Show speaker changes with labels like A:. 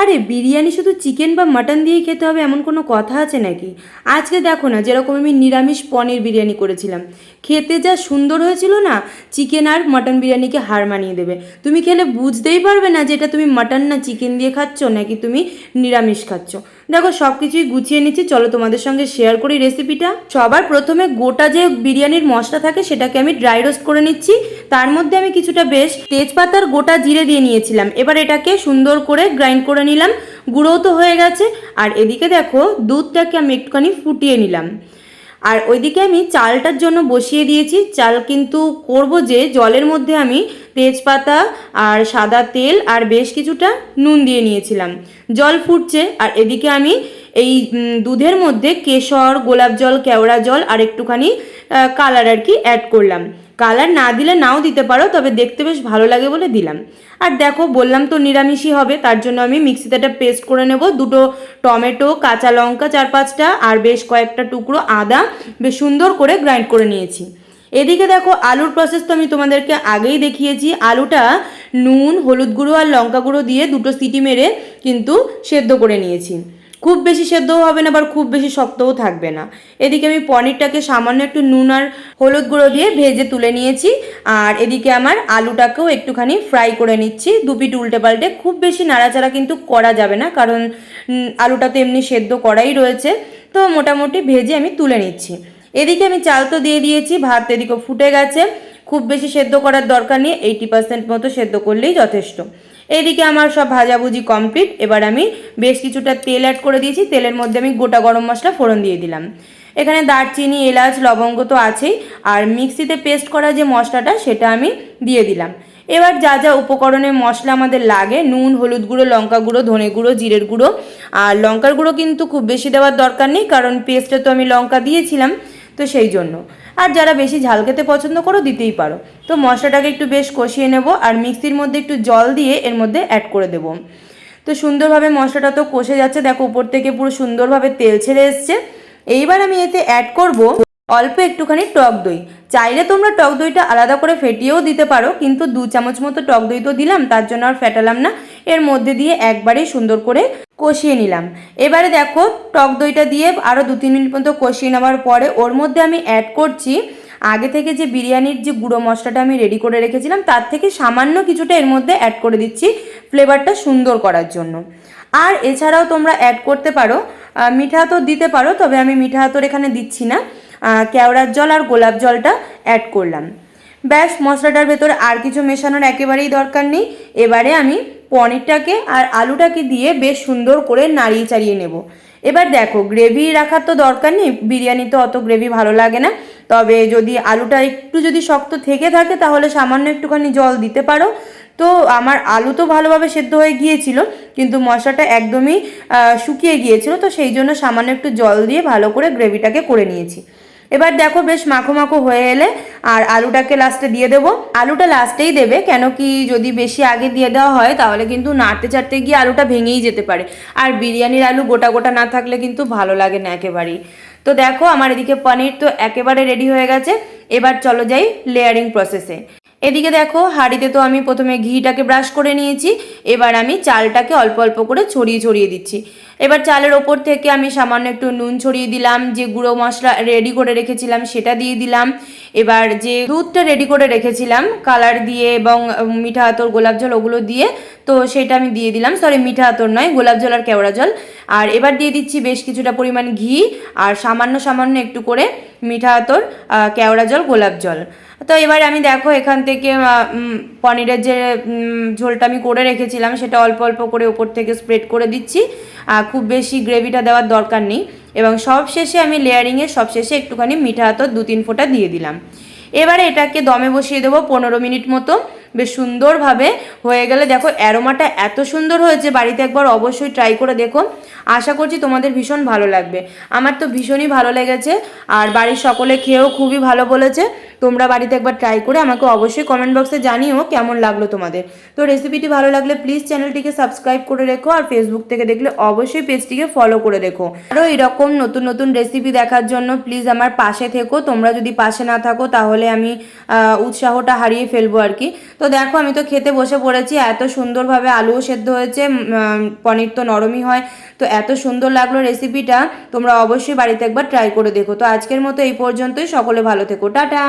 A: আরে, বিরিয়ানি শুধু চিকেন বা মাটন দিয়েই খেতে হবে এমন কোনো কথা আছে নাকি? আজকে দেখো না, যেরকম আমি নিরামিষ পনির বিরিয়ানি করেছিলাম। খেতে যা সুন্দর হয়েছিল না, চিকেন আর মাটন বিরিয়ানিকে হার মানিয়ে দেবে। তুমি খেলে বুঝতেই পারবে না যে এটা তুমি মাটন না চিকেন দিয়ে খাচ্ছ নাকি তুমি নিরামিষ খাচ্ছ। দেখো সব কিছুই গুছিয়ে নিচ্ছি। চলো তোমাদের সঙ্গে শেয়ার করি রেসিপিটা সবার প্রথমে গোটা যে বিরিয়ানির মশলা থাকে, সেটাকে আমি ড্রাই রোস্ট করে নিচ্ছি। তার মধ্যে আমি কিছুটা বেশ তেজপাতার গোটা জিরে দিয়ে নিয়েছিলাম। এবার এটাকে সুন্দর করে গ্রাইন্ড করে নিলাম। গুঁড়ো তো হয়ে গেছে। আর এদিকে দেখো, দুধটাকে আমি একটুখানি ফুটিয়ে নিলাম। আর ওইদিকে আমি চালটার জন্য বসিয়ে দিয়েছি। চাল কিন্তু করব যে জলের মধ্যে আমি তেজপাতা আর সাদা তেল আর বেশ কিছুটা নুন দিয়ে নিয়েছিলাম। জল ফুটছে আর এদিকে আমি এই দুধের মধ্যে কেশর, গোলাপ জল, কেওড়া জল আর একটুখানি কালার আর কি অ্যাড করলাম। কালার না দিলে নাও দিতে পারো, তবে দেখতে বেশ ভালো লাগে বলে দিলাম। আর দেখো, বললাম তো নিরামিষই হবে, তার জন্য আমি মিক্সিতে একটা পেস্ট করে নেব। দুটো টমেটো, কাঁচা লঙ্কা চার পাঁচটা, আর বেশ কয়েকটা টুকরো আদা। বেশ সুন্দর করে গ্রাইন্ড করে নিয়েছি। এদিকে দেখো, আলুর প্রসেস তো আমি তোমাদেরকে আগেই দেখিয়েছি। আলুটা নুন, হলুদ গুঁড়ো আর লঙ্কা গুঁড়ো দিয়ে দুটো সিটি মেরে কিন্তু সেদ্ধ করে নিয়েছি। খুব বেশি সেদ্ধও হবে না, আবার খুব বেশি শক্তও থাকবে না। এদিকে আমি পনিরটাকে সামান্য একটু নুন আর হলুদ গুঁড়ো দিয়ে ভেজে তুলে নিয়েছি, আর এদিকে আমার আলুটাকেও একটুখানি ফ্রাই করে নিচ্ছি। দুপিট উল্টে পাল্টে খুব বেশি নাড়াচাড়া কিন্তু করা যাবে না, কারণ আলুটা তো এমনি সেদ্ধ করাই রয়েছে। তো মোটামুটি ভেজে আমি তুলে নিচ্ছি। এদিকে আমি চাল তো দিয়ে দিয়েছি, ভাত এদিকে ফুটে গেছে। খুব বেশি সেদ্ধ করার দরকার নেই এইটি পার্সেন্ট মতো সেদ্ধ করলেই যথেষ্ট। এইদিকে আমার সব ভাজাভুজি কমপ্লিট এবার আমি বেশ কিছুটা তেল অ্যাড করে দিয়েছি। তেলের মধ্যে আমি গোটা গরম মশলা ফোড়ন দিয়ে দিলাম। এখানে দারচিনি, এলাচ, লবঙ্গ তো আছেই। আর মিক্সিতে পেস্ট করা যে মশলাটা, সেটা আমি দিয়ে দিলাম। এবার যা যা উপকরণের মশলা আমাদের লাগে, নুন, হলুদ গুঁড়ো, লঙ্কা গুঁড়ো, ধনে গুঁড়ো, জিরের গুঁড়ো। আর লঙ্কার গুঁড়ো কিন্তু খুব বেশি দেওয়ার দরকার নেই, কারণ পেস্টে তো আমি লঙ্কা দিয়েছিলাম, তো সেই জন্য। আর যারা বেশি ঝাল খেতে পছন্দ করো, দিতেই পারো। তো মশলাটাকে একটু বেশ কষিয়ে নেব আর মিক্সির মধ্যে একটু জল দিয়ে এর মধ্যে অ্যাড করে দেব। তো সুন্দরভাবে মশলাটা তো কষে যাচ্ছে, দেখো উপর থেকে পুরো সুন্দরভাবে তেল ছেড়ে এসছে। এইবার আমি এতে অ্যাড করব অল্প একটুখানি টক দই। চাইলে তোমরা টক দইটা আলাদা করে ফেটিয়েও দিতে পারো, কিন্তু দু চামচ মতো টক দই তো দিলাম, তার জন্য আর ফেটালাম না। এর মধ্যে দিয়ে একবারেই সুন্দর করে কষিয়ে নিলাম। এবারে দেখো টক দইটা দিয়ে আরও দু তিন মিনিট মতো কষিয়ে নেওয়ার পরে ওর মধ্যে আমি অ্যাড করছি আগে থেকে যে বিরিয়ানির যে গুঁড়ো মশলাটা আমি রেডি করে রেখেছিলাম, তার থেকে সামান্য কিছুটা এর মধ্যে অ্যাড করে দিচ্ছি ফ্লেভারটা সুন্দর করার জন্য। আর এছাড়াও তোমরা অ্যাড করতে পারো মিঠা আতর দিতে পারো, তবে আমি মিঠা আতর এখানে দিচ্ছি না। কেওড়ার জল আর গোলাপ জলটা অ্যাড করলাম। ব্যাস, মশলাটার ভেতরে আর কিছু মেশানোর একেবারেই দরকার নেই। এবারে আমি পনিরটাকে আর আলুটাকে দিয়ে বেশ সুন্দর করে নাড়িয়ে চাড়িয়ে নেব। এবার দেখো গ্রেভি রাখার তো দরকার নেই বিরিয়ানিতে অত গ্রেভি ভালো লাগে না। তবে যদি আলুটা একটু যদি শক্ত থেকে থাকে, তাহলে সামান্য একটুখানি জল দিতে পারো। তো আমার আলু তো ভালোভাবে সেদ্ধ হয়ে গিয়েছিল, কিন্তু মশলাটা একদমই শুকিয়ে গিয়েছিল, তো সেই জন্য সামান্য একটু জল দিয়ে ভালো করে গ্রেভিটাকে করে নিয়েছি। এবার দেখো বেশ মাখো মাখো হয়ে এলে আর আলুটাকে লাস্টে দিয়ে দেব। আলুটা লাস্টেই দেবে, কেন কি যদি বেশি আগে দিয়ে দেওয়া হয় তাহলে কিন্তু নাড়তে চাড়তে গিয়ে আলুটা ভেঙেই যেতে পারে। আর বিরিয়ানির আলু গোটা গোটা না থাকলে কিন্তু ভালো লাগে না একেবারেই। তো দেখো আমার এদিকে পনির তো একেবারে রেডি হয়ে গেছে। এবার চলো যাই লেয়ারিং প্রসেসে এদিকে দেখো, হাঁড়িতে তো আমি প্রথমে ঘিটাকে ব্রাশ করে নিয়েছি, এবার আমি চালটাকে অল্প অল্প করে ছড়িয়ে ছড়িয়ে দিচ্ছি। এবার চালের ওপর থেকে আমি সামান্য একটু নুন ছড়িয়ে দিলাম, যে গুঁড়ো মশলা রেডি করে রেখেছিলাম সেটা দিয়ে দিলাম। এবার যে দুধটা রেডি করে রেখেছিলাম কালার দিয়ে এবং মিঠা আতর গোলাপ জল ওগুলো দিয়ে তো সেটা আমি দিয়ে দিলাম। সরি মিঠা আতর নয়, গোলাপ জল আর কেওড়া জল। আর এবার দিয়ে দিচ্ছি বেশ কিছুটা পরিমাণ ঘি আর সামান্য সামান্য একটু করে মিঠা আতর কেওড়া জল, গোলাপ জল। তো এবার আমি দেখো এখান থেকে পনিরের যে ঝোলটা আমি করে রেখেছিলাম, সেটা অল্প অল্প করে ওপর থেকে স্প্রেড করে দিচ্ছি। খুব বেশি গ্রেভিটা দেওয়ার দরকার নেই। এবং সব শেষে আমি লেয়ারিংয়ের সব শেষে একটুখানি মিঠা আতর দু তিন ফোঁটা দিয়ে দিলাম। এবারে এটাকে দমে বসিয়ে দেবো পনেরো মিনিট মতো। বেশ সুন্দরভাবে হয়ে গেলে দেখো অ্যারোমাটা এত সুন্দর হয়েছে, বাড়িতে একবার অবশ্যই ট্রাই করে দেখো। আশা করছি তোমাদের ভীষণ ভালো লাগবে। আমার তো ভীষণই ভালো লেগেছে, আর বাড়ির সকলে খেয়েও খুবই ভালো বলেছে। তোমরা বাড়িতে একবার ট্রাই করে আমাকে অবশ্যই কমেন্ট বক্সে জানিও কেমন লাগল তোমাদের। তো রেসিপিটি ভালো লাগলে প্লিজ চ্যানেলটিকে সাবস্ক্রাইব করে রেখো আর ফেসবুক থেকে দেখলে অবশ্যই পেজটিকে ফলো করে রেখো। আরও এরকম নতুন নতুন রেসিপি দেখার জন্য প্লিজ আমার পাশে থেকো। তোমরা যদি পাশে না থাকো তাহলে আমি উৎসাহটা হারিয়ে ফেলব আর কি। তো দেখো আমি তো খেতে বসে পড়েছি, এত সুন্দরভাবে আলুও সেদ্ধ হয়েছে পনির তো নরমই হয়। তো এত সুন্দর লাগল রেসিপিটা তোমরা অবশ্যই বাড়িতে একবার ট্রাই করে দেখো। তো আজকের মতো এই পর্যন্তই, সকলে ভালো থেকো, টাটা!